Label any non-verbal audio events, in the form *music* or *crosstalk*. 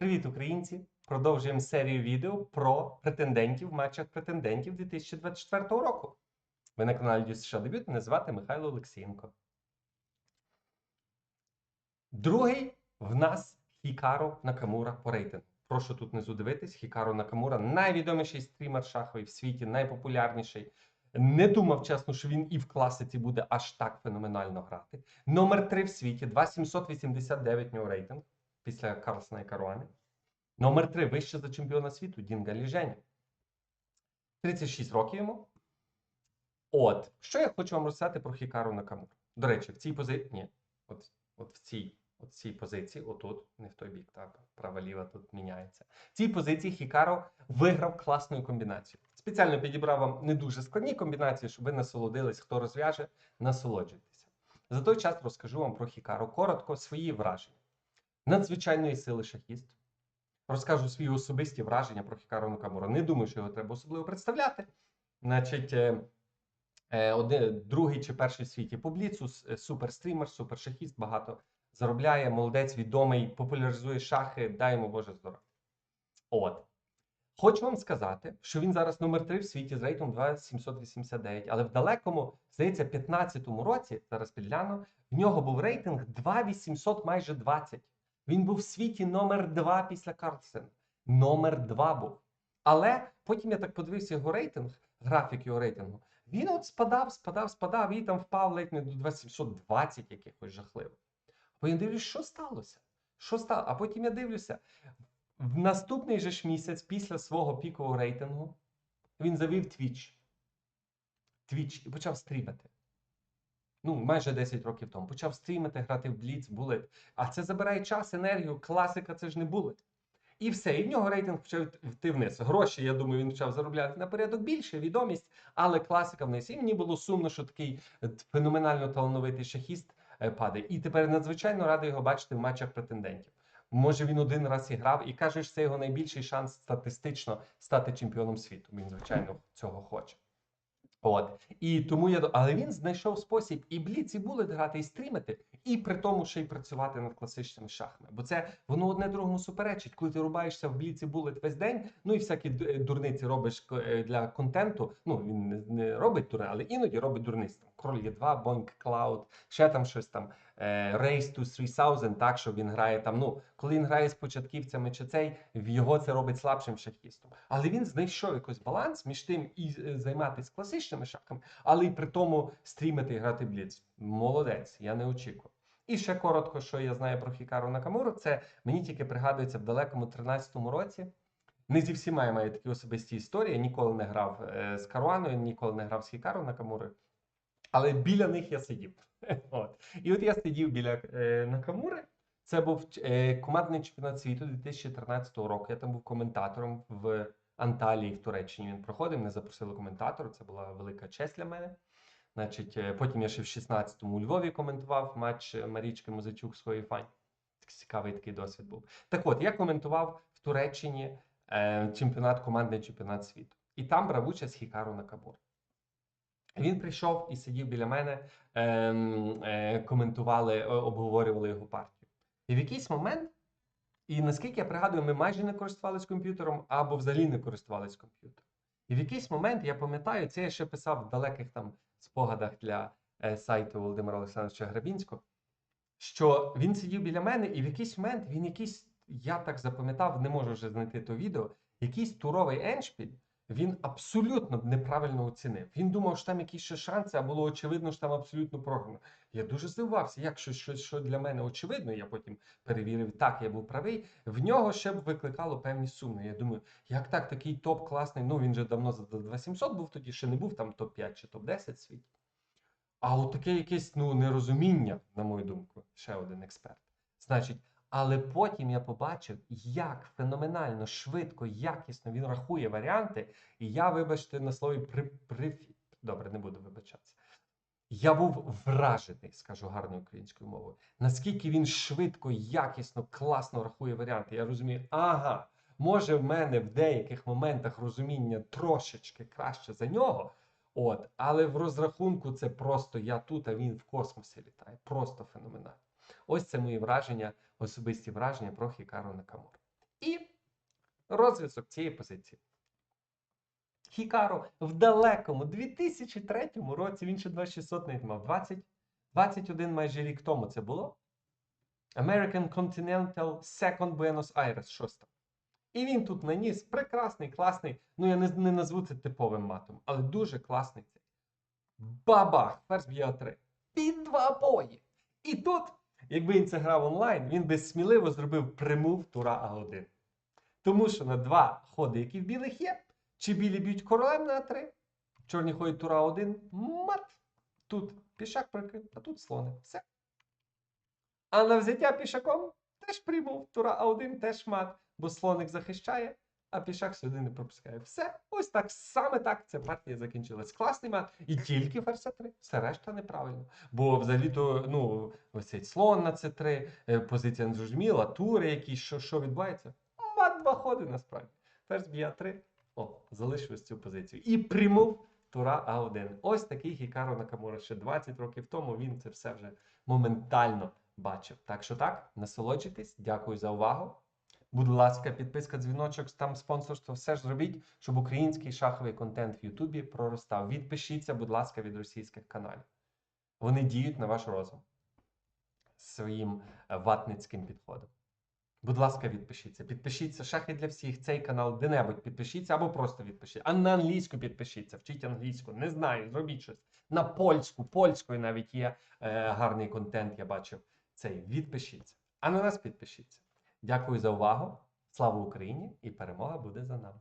Привіт, українці! Продовжуємо серію відео про претендентів в матчах претендентів 2024 року. Ви на каналі Дю США Дебют. Мене звати Михайло Олексієнко. Другий в нас Хікаро Накамура по рейтингу. Прошу тут внизу дивитись. Хікаро Накамура найвідоміший стрімер шаховий в світі, найпопулярніший. Не думав, чесно, що він і в класиці буде аж так феноменально грати. Номер 3 в світі, 2789 в нього рейтинг після Карлсона і Каруани. Номер 3 вище за чемпіона світу Дінга Ліженя. 36 років йому. От, що я хочу вам розказати про Хікару Накамуру. До речі, в цій позиції. Ні, от, от в цій, от цій позиції, отут, не в той бік, так, права-ліва тут міняється. В цій позиції Хікаро виграв класною комбінацією. Спеціально підібрав вам не дуже складні комбінації, щоб ви насолодились, хто розв'яже, насолоджуйтеся. За той час розкажу вам про Хікаро коротко свої враження. Надзвичайної сили шахіст. Розкажу свої особисті враження про Хікаро Накамура. Не думаю, що його треба особливо представляти. Значить, е, е, один, другий чи перший в світі по бліцу, с- е, суперстрімер, супершахіст, багато заробляє, молодець, відомий, популяризує шахи, дай йому Боже здоров'я. От. Хочу вам сказати, що він зараз номер 3 в світі з рейтингом 2789, але в далекому, здається, 15-му році, зараз підгляну, в нього був рейтинг 2800 майже 20. Він був в світі номер 2 після Карлсена. Номер 2 був. Але потім я так подивився його рейтинг, графік його рейтингу. Він от спадав, спадав, спадав, і там впав ледь не до 2720 якихось жахливо. Потім дивлюсь, що сталося? Що стало? А потім я дивлюся, в наступний же ж місяць після свого пікового рейтингу він завів Twitch. Twitch і почав стрімити. Ну, майже 10 років тому. Почав стрімити, грати в Blitz, Bullet. А це забирає час, енергію. Класика це ж не Bullet. І все. І в нього рейтинг почав йти вниз. Гроші, я думаю, він почав заробляти на порядок більше, відомість, але класика вниз. І мені було сумно, що такий е, феноменально талановитий шахіст е, падає. І тепер надзвичайно радий його бачити в матчах претендентів. Може, він один раз і грав, і каже, це його найбільший шанс статистично стати чемпіоном світу. Він, звичайно, цього хоче. От. І тому я але він знайшов спосіб і бліц, і булет грати, і стрімити, і при тому ще й працювати над класичними шахами. Бо це воно одне другому суперечить. Коли ти рубаєшся в бліці булет весь день, ну і всякі е, дурниці робиш е, для контенту. Ну він не, робить дурне, але іноді робить дурниць. Там Кроль є 2, Бонк Клауд, ще там щось там. Е, Race to 3000, так що він грає там. Ну, коли він грає з початківцями чи цей, в його це робить слабшим шахістом. Але він знайшов якийсь баланс між тим і е, займатися класичними шахами, але й при тому стрімити і грати бліц. Молодець, я не очікував. І ще коротко, що я знаю про Хікару Накамуру, це мені тільки пригадується в далекому 13-му році. Не зі всіма я маю такі особисті історії. Я ніколи не грав е, з Каруаною, ніколи не грав з Хікару Накамурою. Але біля них я сидів. *laughs* От. І от я сидів біля е, Накамури. Це був е, командний чемпіонат світу 2013 року. Я там був коментатором в Анталії в Туреччині. Він проходив, мене запросили коментатора. Це була велика честь для мене. Значить, е, потім я ще в 16-му у Львові коментував матч Марічки Музичук своєї фань. Цікавий такий досвід був. Так от, я коментував в Туреччині е, чемпіонат, командний чемпіонат світу. І там брав участь Хікару Накамура. Він прийшов і сидів біля мене, ем, е, коментували, е, обговорювали його партію. І в якийсь момент, і наскільки я пригадую, ми майже не користувалися комп'ютером або взагалі не користувалися комп'ютером. І в якийсь момент я пам'ятаю, це я ще писав в далеких там спогадах для е, сайту Володимира Олександровича Грабінського, що він сидів біля мене, і в якийсь момент він якийсь, я так запам'ятав, не можу вже знайти то відео, якийсь туровий еншпіль він абсолютно неправильно оцінив. Він думав, що там якісь ще шанси, а було очевидно, що там абсолютно програно. Я дуже здивувався, як щось, щось, що для мене очевидно, я потім перевірив, так, я був правий. В нього ще б викликало певні сумни. Я думаю, як так, такий топ класний. Ну він же давно за 2700 був тоді, ще не був там топ-5 чи топ-10 в світі. А от таке якесь ну, нерозуміння, на мою думку, ще один експерт. Значить, але потім я побачив, як феноменально, швидко, якісно він рахує варіанти, і я, вибачте, на слові при, при... добре, не буду вибачатися. Я був вражений, скажу гарною українською мовою. Наскільки він швидко, якісно, класно рахує варіанти. Я розумію, ага, може в мене в деяких моментах розуміння трошечки краще за нього. От, але в розрахунку це просто я тут, а він в космосі літає. Просто феноменально. Ось це мої враження, особисті враження про Хікару Накамуру. розв'язок цієї позиції. Хікаро в далекому 2003 році, він ще 2600 навіть мав, 20, 21 майже рік тому це було. American Continental Second Buenos Aires 6. І він тут наніс прекрасний, класний, ну я не, не назву це типовим матом, але дуже класний цей. Бабах! Ферзь б'є 3. Під два бої. І тут, якби він це грав онлайн, він би сміливо зробив примув тура А1. Тому що на два ходи, які в білих є, чи білі б'ють королем на А3, чорні ходять тура 1, мат. Тут пішак прикрив, а тут слони. Все. А на взяття пішаком теж примув, тура А1 теж мат, бо слоник захищає, а пішак сюди не пропускає. Все, ось так, саме так ця партія закінчилась. Класний мат. І тільки ферзь А3, все решта неправильно. Бо взагалі-то, ну, ось цей слон на С3, е, позиція не зрозуміла, тури якісь, що, що відбувається. Мат два ходи насправді. Ферзь б'є А3, о, залишив цю позицію. І примув тура А1. Ось такий Хікаро Накамура ще 20 років тому. Він це все вже моментально бачив. Так що так, насолоджуйтесь. Дякую за увагу. Будь ласка, підписка, дзвіночок, там спонсорство, все ж зробіть, щоб український шаховий контент в Ютубі проростав. Відпишіться, будь ласка, від російських каналів. Вони діють на ваш розум своїм е, ватницьким підходом. Будь ласка, відпишіться. Підпишіться шахи для всіх. Цей канал де-небудь підпишіться або просто відпишіться. А на англійську підпишіться, вчіть англійську. Не знаю, зробіть щось. На польську, польською навіть є е, гарний контент, я бачив. Цей відпишіться. А на нас підпишіться. Дякую за увагу. Слава Україні! І перемога буде за нами.